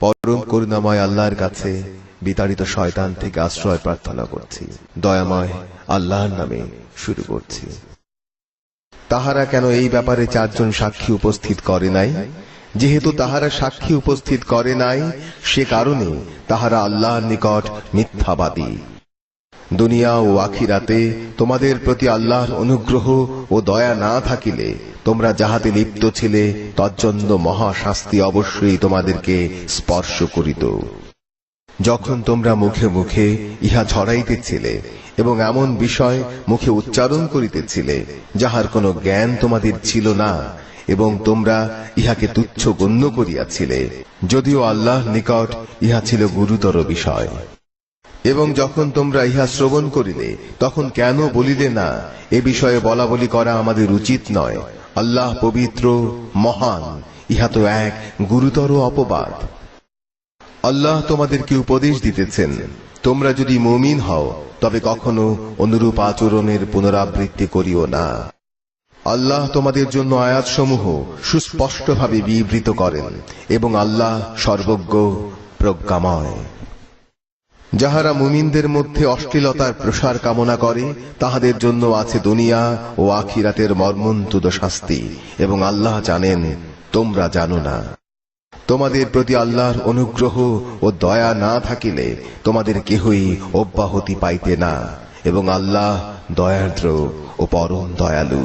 পরম করুণাময় আল্লাহর কাছে বিতাড়িত শয়তান থেকে আশ্রয় প্রার্থনা করছি। দয়াময় আল্লাহর নামে শুরু করছি। তাহারা কেন এই ব্যাপারে চারজন সাক্ষী উপস্থিত করে নাই? যেহেতু তাহারা সাক্ষী উপস্থিত করে নাই, সে কারণে তাহারা আল্লাহর নিকট মিথ্যাবাদী। দুনিয়া ও আখিরাতে তোমাদের প্রতি আল্লাহর অনুগ্রহ ও দয়া না থাকিলে, তোমরা যাহাতে লিপ্ত ছিলে, তজ্জন্য মহাশাস্তি অবশ্যই তোমাদেরকে স্পর্শ করিত। যখন তোমরা মুখে মুখে ইহা ছড়াইতেছিলে এবং এমন বিষয় মুখে উচ্চারণ করিতেছিলে, যাহার কোনো জ্ঞান তোমাদের ছিল না এবং তোমরা ইহাকে তুচ্ছ গণ্য করিয়াছিলে, যদিও আল্লাহ নিকট ইহা ছিল গুরুতর বিষয়। এবং যখন তোমরা ইহা শ্রবণ করিলে তখন কেন বলিলে না, এ বিষয়ে বলা বলি করা আমাদের উচিত নয়। আল্লাহ পবিত্র, মহান, ইহা তো এক গুরুতর অপবাদ। আল্লাহ তোমাদেরকে উপদেশ দিতেছেন, তোমরা যদি মুমিন হও, তবে কখনো অনুরূপ আচরণের পুনরাবৃত্তি করিও না। আল্লাহ তোমাদের জন্য আয়াতসমূহ সুস্পষ্টভাবে বিবৃত করেন, এবং আল্লাহ সর্বজ্ঞ, প্রজ্ঞাময়। যাহারা মুমিনদের মধ্যে অশ্লীলতার প্রসার কামনা করে, তাহাদের জন্য আছে দুনিয়া ও আখিরাতের মর্মন্তুদ শাস্তি, এবং আল্লাহ জানেন, তোমরা জানো না। তোমাদের প্রতি আল্লাহর অনুগ্রহ ও দয়া না থাকিলে তোমাদের কেহই অব্যাহতি পাইতে না, এবং আল্লাহ দয়ার্দ্র ও পরম দয়ালু।